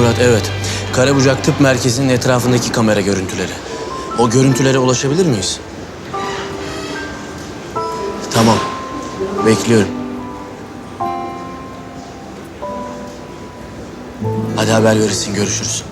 Murat evet. Karabucak Tıp Merkezi'nin etrafındaki kamera görüntüleri. O görüntülere ulaşabilir miyiz? Tamam. Bekliyorum. Hadi haber verirsin. Görüşürüz.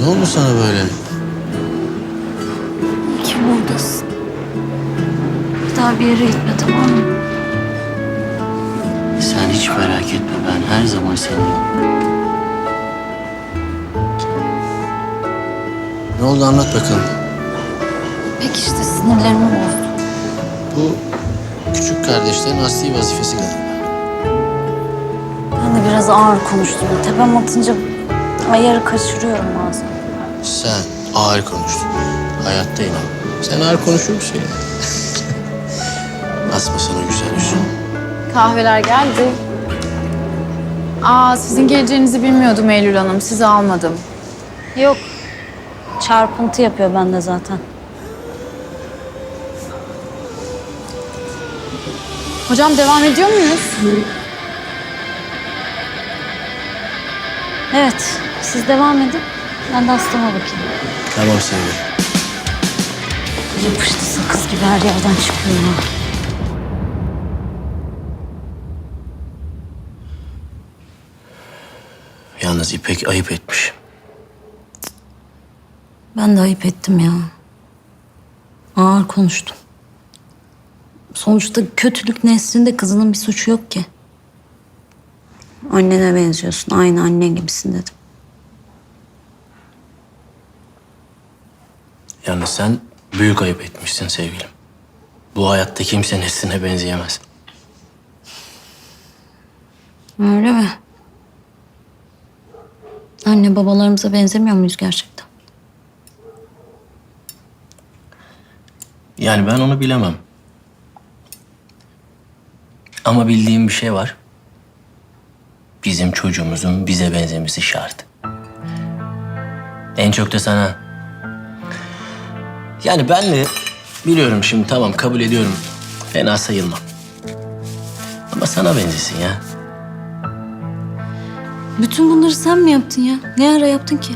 Ne oldu sana böyle? Kim buradasın? Bir daha bir yere gitme tamam mı? Sen hiç merak etme ben her zaman seninle. Ne oldu anlat bakalım. Pek işte sinirlerimi bozdu. Bu küçük kardeşlerin asli vazifesi galiba. Ben de biraz ağır konuştum. Tepem atınca ayarı kaçırıyorum bazen. Sen ağır konuştun. Hayatta inan. Sen ağır konuşur musun ya? Asma sana güzel yüzünü. Kahveler geldi. Aa sizin geleceğinizi bilmiyordum Eylül Hanım. Sizi almadım. Yok. Çarpıntı yapıyor bende zaten. Hocam devam ediyor muyuz? Evet. Siz devam edin. Ben de hastama bakayım. Tamam sevgilim. Yapıştı sakız gibi her yerden çıkıyor. ya. Yalnız İpek ayıp etmiş. Ben de ayıp ettim ya. Ağır konuştum. Sonuçta kötülük neslinde kızının bir suçu yok ki. Annene benziyorsun. Aynı annen gibisin dedim. Yalnız sen büyük ayıp etmişsin sevgilim. Bu hayatta kimse nesline benzeyemez. Öyle mi? Anne babalarımıza benzemiyor muyuz gerçekten? Yani ben onu bilemem. Ama bildiğim bir şey var. Bizim çocuğumuzun bize benzemesi şart. En çok da sana. Yani ben de biliyorum şimdi tamam kabul ediyorum. Fena sayılmam. Ama sana benzesin ya. Bütün bunları sen mi yaptın ya? Ne ara yaptın ki?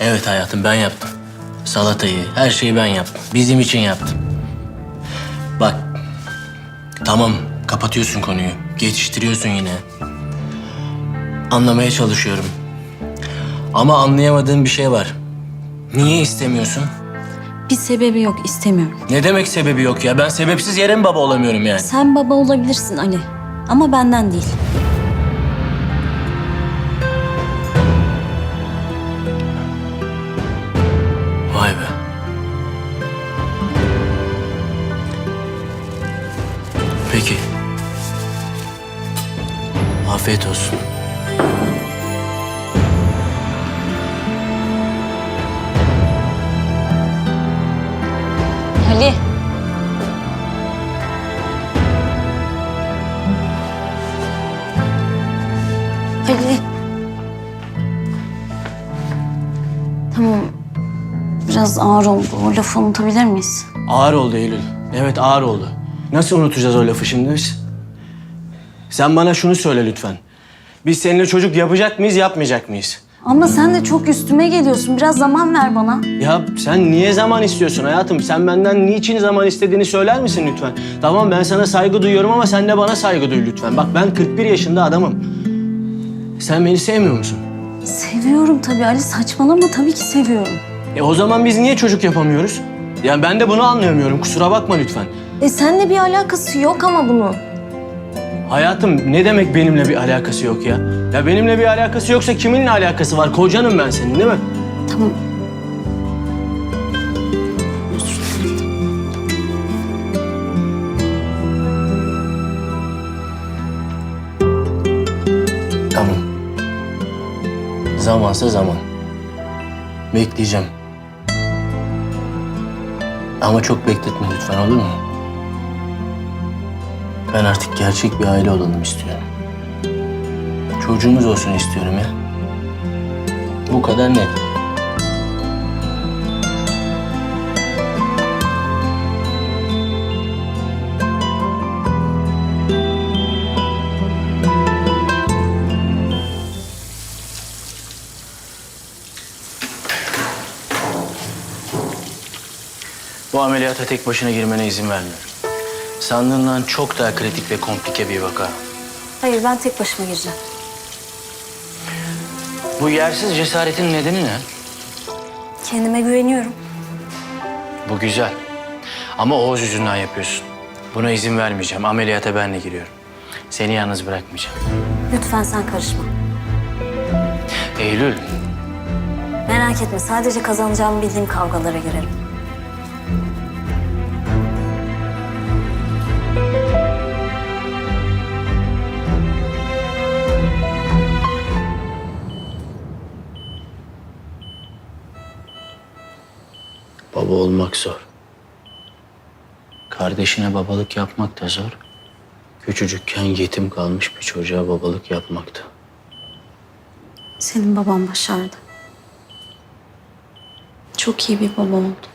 Evet hayatım ben yaptım. Salatayı, her şeyi ben yaptım. Bizim için yaptım. Bak, tamam kapatıyorsun konuyu. Geçiştiriyorsun yine. Anlamaya çalışıyorum. Ama anlayamadığım bir şey var. Niye istemiyorsun? Bir sebebi yok istemiyorum. Ne demek sebebi yok ya? Ben sebepsiz yere mi baba olamıyorum yani? Sen baba olabilirsin Ali. Ama benden değil. Vay be. Peki. Afiyet olsun. Ali. Ali. Tamam. Biraz ağır oldu. O lafı unutabilir miyiz? Ağır oldu Eylül. Evet ağır oldu. Nasıl unutacağız o lafı şimdi biz? Sen bana şunu söyle lütfen. Biz seninle çocuk yapacak mıyız, yapmayacak mıyız? Ama sen de çok üstüme geliyorsun. Biraz zaman ver bana. Ya sen niye zaman istiyorsun hayatım? Sen benden niçin zaman istediğini söyler misin lütfen? Tamam ben sana saygı duyuyorum ama sen de bana saygı duy lütfen. Bak ben 41 yaşında adamım. Sen beni sevmiyor musun? Seviyorum tabii Ali. Saçmalama tabii ki seviyorum. E o zaman biz niye çocuk yapamıyoruz? Yani ben de bunu anlayamıyorum. Kusura bakma lütfen. E seninle bir alakası yok ama bunun. Hayatım ne demek benimle bir alakası yok ya? Ya benimle bir alakası yoksa kiminle alakası var? Kocanım ben senin değil mi? Tamam. Tamam. Zamansa zaman. Bekleyeceğim. Ama çok bekletme lütfen olur mu? Ben artık gerçek bir aile olalım istiyorum. Çocuğumuz olsun istiyorum ya. Bu kadar net. Bu ameliyata tek başına girmene izin vermiyorum. Sandığından çok daha kritik ve komplike bir vaka. Hayır ben tek başıma gireceğim. Bu yersiz cesaretin nedeni ne? Kendime güveniyorum. Bu güzel. Ama Oğuz yüzünden yapıyorsun. Buna izin vermeyeceğim. Ameliyata ben de giriyorum. Seni yalnız bırakmayacağım. Lütfen sen karışma. Eylül, Merak etme sadece kazanacağımı bildiğim kavgalara girerim. Baba olmak zor. Kardeşine babalık yapmak da zor. Küçücükken yetim kalmış bir çocuğa babalık yapmak da. Senin baban başardı. Çok iyi bir baba oldu.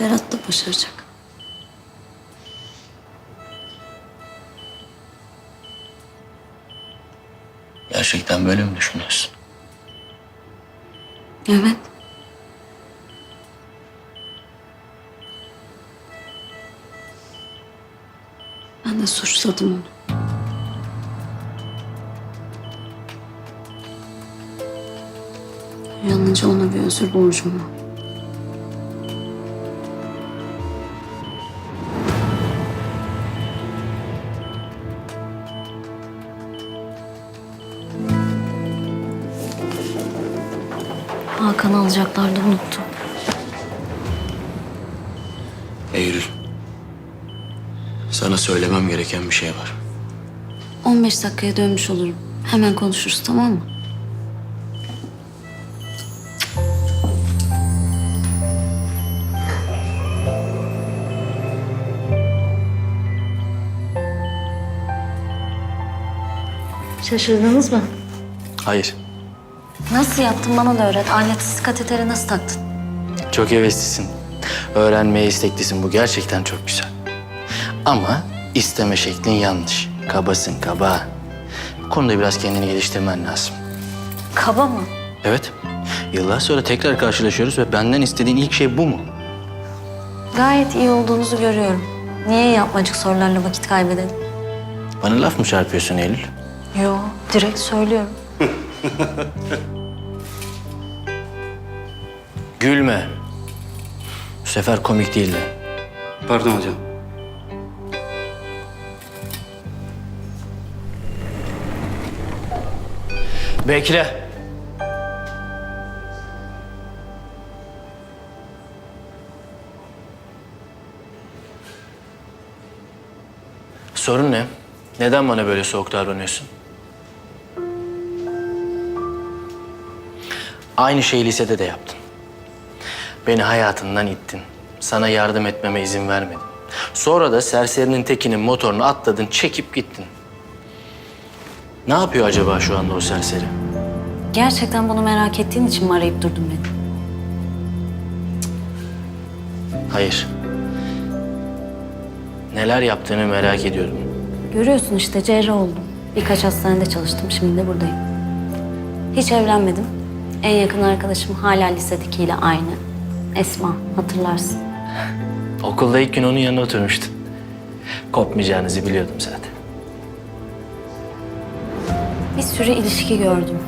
Berat da başaracak. Gerçekten böyle mi düşünüyorsun? Evet. Ben de suçladım onu. Uyanınca ona bir özür borcum var. Hakan alacaklardı unuttum. Eylül. Sana söylemem gereken bir şey var. 15 dakikaya dönmüş olurum. Hemen konuşuruz tamam mı? Şaşırdınız mı? Hayır. Nasıl yaptın bana da öğret. Aletsiz kateteri nasıl taktın? Çok heveslisin. Öğrenmeye isteklisin. Bu gerçekten çok güzel. Ama isteme şeklin yanlış. Kabasın kaba. Bu konuda biraz kendini geliştirmen lazım. Kaba mı? Evet. Yıllar sonra tekrar karşılaşıyoruz ve benden istediğin ilk şey bu mu? Gayet iyi olduğunuzu görüyorum. Niye yapmacık sorularla vakit kaybedelim? Bana laf mı çarpıyorsun Eylül? Yo, direkt söylüyorum. Gülme. Bu sefer komik değildi. Pardon hocam. Bekle. Sorun ne? Neden bana böyle soğuk davranıyorsun? Aynı şeyi lisede de yaptın. Beni hayatından ittin. Sana yardım etmeme izin vermedin. Sonra da serserinin tekinin motorunu atladın, çekip gittin. Ne yapıyor acaba şu anda o serseri? Gerçekten bunu merak ettiğin için mi arayıp durdun beni? Hayır. Neler yaptığını merak ediyorum. Görüyorsun işte cerrah oldum. Birkaç hastanede çalıştım, şimdi de buradayım. Hiç evlenmedim. En yakın arkadaşım hala lisedekiyle aynı. Esma, hatırlarsın. Okulda ilk gün onun yanına oturmuştun. Kopmayacağınızı biliyordum zaten. Bir sürü ilişki gördüm.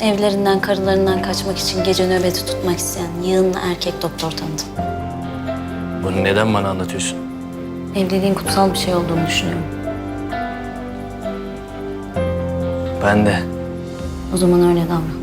Evlerinden, karılarından kaçmak için gece nöbeti tutmak isteyen yığınla erkek doktor tanıdım. Bunu neden bana anlatıyorsun? Evliliğin kutsal bir şey olduğunu düşünüyorum. Ben de. O zaman öyle davran.